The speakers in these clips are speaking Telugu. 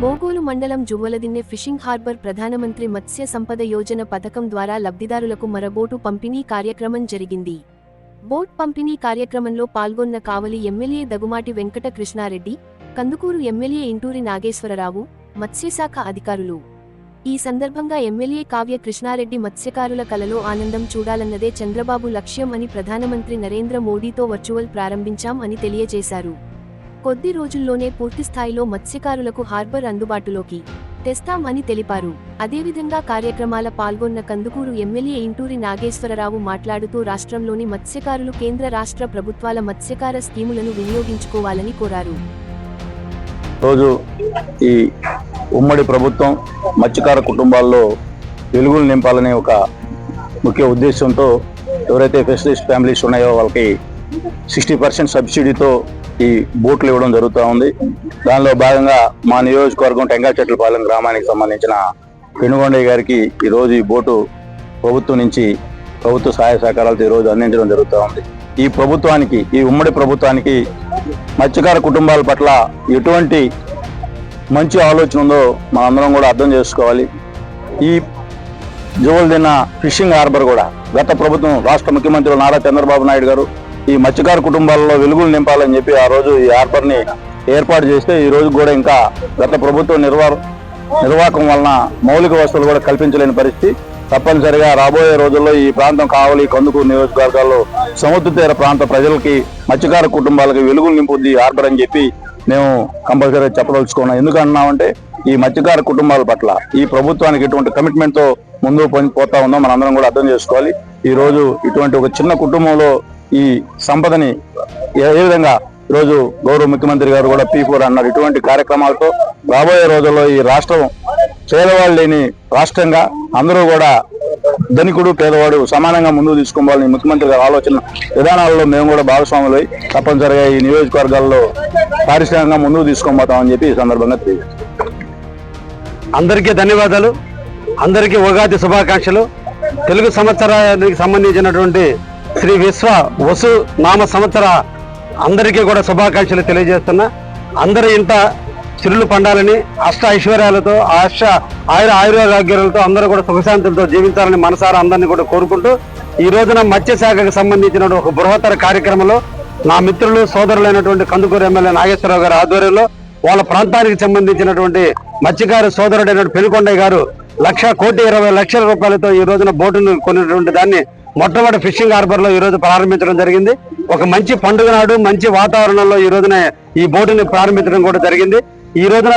బోగోలు మండలం జువ్వలదిన్నె ఫిషింగ్ హార్బర్ ప్రధానమంత్రి మత్స్య సంపద యోజన పథకం ద్వారా లబ్ధిదారులకు మరబోటు పంపిణీ కార్యక్రమం జరిగింది. బోట్ పంపిణీ కార్యక్రమంలో పాల్గొన్న కావలి ఎమ్మెల్యే దగుమాటి వెంకట కృష్ణారెడ్డి కందుకూరు ఎమ్మెల్యే ఇంటూరి నాగేశ్వరరావు మత్స్యశాఖ అధికారులు. ఈ సందర్భంగా ఎమ్మెల్యే కావ్య కృష్ణారెడ్డి మత్స్యకారుల కలలో ఆనందం చూడాలన్నదే చంద్రబాబు లక్ష్యం అని ప్రధానమంత్రి నరేంద్ర మోడీతో వర్చువల్ ప్రారంభించాం అని తెలియజేశారు. కొద్ది రోజుల్లోనే పూర్తిస్థాయిలో మత్స్యకారులకు హార్బర్ అందుబాటులోకి తెస్తాం అని తెలిపారు. అదేవిధంగా కార్యక్రమాల పాల్గొన్న కందుకూరు ఎమ్మెల్యే ఇంటూరి నాగేశ్వరరావు మాట్లాడుతూ రాష్ట్రంలోని మత్స్యకారులు కేంద్ర రాష్ట్ర ప్రభుత్వాల మత్స్యకార స్కీములను వినియోగించుకోవాలని కోరారు. రోజు ఈ ఉమ్మడి ప్రభుత్వం మత్స్యకార కుటుంబాల్లో వెలుగులు నింపాలనే ఒక ముఖ్య ఉద్దేశంతో ఎవరైతే ఫెసిలిస్ట్ ఫ్యామిలీస్ ఉన్నాయో వాళ్ళకి సిక్స్టీ పర్సెంట్ సబ్సిడీతో ఈ బోట్లు ఇవ్వడం జరుగుతూ ఉంది. దానిలో భాగంగా మా నియోజకవర్గం టెంకాచెట్లపాలెం గ్రామానికి సంబంధించిన పెనుగొండయ్య గారికి ఈరోజు ఈ బోటు ప్రభుత్వం నుంచి ప్రభుత్వ సహాయ సహకారాలతో ఈ రోజు అందించడం జరుగుతూ ఉంది. ఈ ప్రభుత్వానికి ఈ ఉమ్మడి ప్రభుత్వానికి మత్స్యకార కుటుంబాల పట్ల ఎటువంటి మంచి ఆలోచన ఉందో మనందరం కూడా అర్థం చేసుకోవాలి. ఈ జోవల్దిన్న ఫిషింగ్ హార్బర్ కూడా గత ప్రభుత్వం రాష్ట్ర ముఖ్యమంత్రి నారా చంద్రబాబు నాయుడు గారు ఈ మత్స్యకారు కుటుంబాలలో వెలుగులు నింపాలని చెప్పి ఆ రోజు ఈ హార్బర్ని ఏర్పాటు చేస్తే ఈ రోజు కూడా ఇంకా గత ప్రభుత్వ నిర్వా నిర్వాహకం వలన మౌలిక వసతులు కూడా కల్పించలేని పరిస్థితి. తప్పనిసరిగా రాబోయే రోజుల్లో ఈ ప్రాంతం కావలి కందుకూరు నియోజకవర్గాల్లో సముద్ర తీర ప్రాంత ప్రజలకి మత్స్యకార కుటుంబాలకి వెలుగులు నింపుద్ది ఈ హార్బర్ అని చెప్పి మేము కంపల్సరీగా చెప్పదలుచుకున్నాం. ఎందుకు అన్నామంటే ఈ మత్స్యకార కుటుంబాల పట్ల ఈ ప్రభుత్వానికి ఎటువంటి కమిట్మెంట్తో ముందు ముందుకు పని పోతా ఉందో మనందరం కూడా అర్థం చేసుకోవాలి. ఈ రోజు ఇటువంటి ఒక చిన్న కుటుంబంలో ఈ సంపదని ఏ విధంగా ఈరోజు గౌరవ ముఖ్యమంత్రి గారు కూడా పీ ఫోర్ అన్నారు. ఇటువంటి కార్యక్రమాలతో రాబోయే రోజుల్లో ఈ రాష్ట్రం పేదవాళ్ళు లేని రాష్ట్రంగా అందరూ కూడా ధనికుడు పేదవాడు సమానంగా ముందుకు తీసుకోవాలని ముఖ్యమంత్రి గారి ఆలోచన విధానాలలో మేము కూడా భాగస్వాములై తప్పనిసరిగా ఈ నియోజకవర్గాల్లో పారిశ్రామికంగా ముందుకు తీసుకోబోతామని చెప్పి ఈ సందర్భంగా తెలియజేస్తాం అందరికీ ధన్యవాదాలు. అందరికీ ఉగాది శుభాకాంక్షలు. తెలుగు సంవత్సరానికి సంబంధించినటువంటి శ్రీ విశ్వ వసు నామ సంవత్సర అందరికీ కూడా శుభాకాంక్షలు తెలియజేస్తున్నా. అందరి ఇంట చిరులు పండాలని అష్ట ఐశ్వర్యాలతో అష్ట ఆయుర ఆయురారోగ్యాలతో అందరూ కూడా సుఖశాంతులతో జీవించాలని మనసారా అందరినీ కూడా కోరుకుంటూ ఈ రోజున మత్స్యశాఖకు సంబంధించిన ఒక బృహత్తర కార్యక్రమంలో నా మిత్రులు సోదరులైనటువంటి కందుకూరు ఎమ్మెల్యే నాగేశ్వరరావు గారి ఆధ్వర్యంలో వాళ్ళ ప్రాంతానికి సంబంధించినటువంటి మత్స్యకారు సోదరుడైన పెనుకొండయ్య గారు లక్ష కోటి ఇరవై లక్షల రూపాయలతో ఈ రోజున బోటును కొన్నటువంటి దాన్ని మొట్టమొదటి ఫిషింగ్ హార్బర్లో ఈ రోజు ప్రారంభించడం జరిగింది. ఒక మంచి పండుగ నాడు మంచి వాతావరణంలో ఈ రోజున ఈ బోటుని ప్రారంభించడం కూడా జరిగింది. ఈ రోజున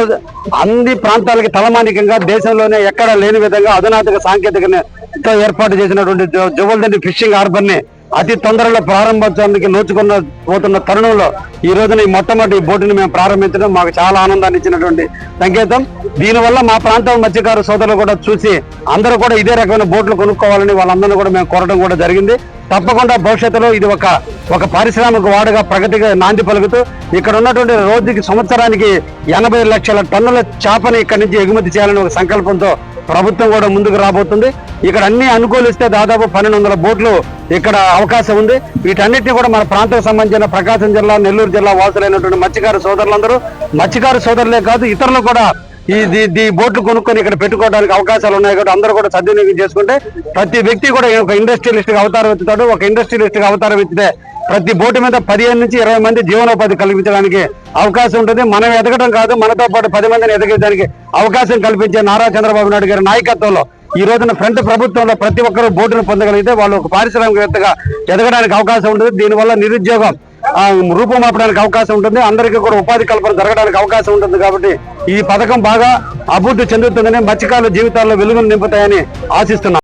అన్ని ప్రాంతాలకి తలమానికంగా దేశంలోనే ఎక్కడ లేని విధంగా అధునాతక సాంకేతికతో ఏర్పాటు చేసినటువంటి జువల్దండి ఫిషింగ్ హార్బర్ని అతి తొందరలో ప్రారంభించడానికి నోచుకున్న పోతున్న తరుణంలో ఈ రోజున ఈ మొట్టమొదటి బోటుని మేము ప్రారంభించడం మాకు చాలా ఆనందాన్ని ఇచ్చినటువంటి సంకేతం. దీనివల్ల మా ప్రాంతం మత్స్యకారు సోదరులు కూడా చూసి అందరూ కూడా ఇదే రకమైన బోట్లు కొనుక్కోవాలని వాళ్ళందరినీ కూడా మేము కోరడం కూడా జరిగింది. తప్పకుండా భవిష్యత్తులో ఇది ఒక ఒక పారిశ్రామిక వాడుగా ప్రగతిగా నాంది పలుకుతూ ఇక్కడ ఉన్నటువంటి రోజుకి సంవత్సరానికి ఎనభై లక్షల టన్నుల చేపని ఇక్కడి నుంచి ఎగుమతి చేయాలని ఒక సంకల్పంతో ప్రభుత్వం కూడా ముందుకు రాబోతుంది. ఇక్కడ అన్ని అనుకూలిస్తే దాదాపు పన్నెండు వందల బోట్లు ఇక్కడ అవకాశం ఉంది. వీటన్నిటిని కూడా మన ప్రాంతం సంబంధించిన ప్రకాశం జిల్లా నెల్లూరు జిల్లా వాసులైనటువంటి మత్స్యకారు సోదరులందరూ మత్స్యకారు సోదరులే కాదు ఇతరులు కూడా ఈ దీ- ఈ బోట్లు కొనుక్కొని ఇక్కడ పెట్టుకోవడానికి అవకాశాలు ఉన్నాయి కాబట్టి అందరూ కూడా సద్వినియోగం చేసుకుంటే ప్రతి వ్యక్తి కూడా ఒక ఇండస్ట్రియలిస్ట్గా అవతారం ఎత్తుతాడు ఒక ఇండస్ట్రియలిస్ట్గా అవతారం ఎత్తితే ప్రతి బోటు మీద పదిహేను నుంచి ఇరవై మంది జీవనోపాధి కల్పించడానికి అవకాశం ఉంటుంది. మనం ఎదగడం కాదు మనతో పాటు పది మందిని ఎదగడానికి అవకాశం కల్పించే నారా చంద్రబాబు నాయుడు గారి నాయకత్వంలో ఈ రోజున ఫ్రంట్ ప్రభుత్వంలో ప్రతి ఒక్కరూ బోటును పొందగలిగితే వాళ్ళు ఒక పారిశ్రామికవేత్తగా ఎదగడానికి అవకాశం ఉంటుంది. దీనివల్ల నిరుద్యోగం ఆ, రూపుమాపడానికి అవకాశం ఉంటుంది. అందరికీ కూడా ఉపాధి కల్పన జరగడానికి అవకాశం ఉంటుంది కాబట్టి ఈ పథకం బాగా అభివృద్ధి చెందుతుందని మత్స్యకారుల జీవితాల్లో వెలుగును నింపుతాయని ఆశిస్తున్నాం.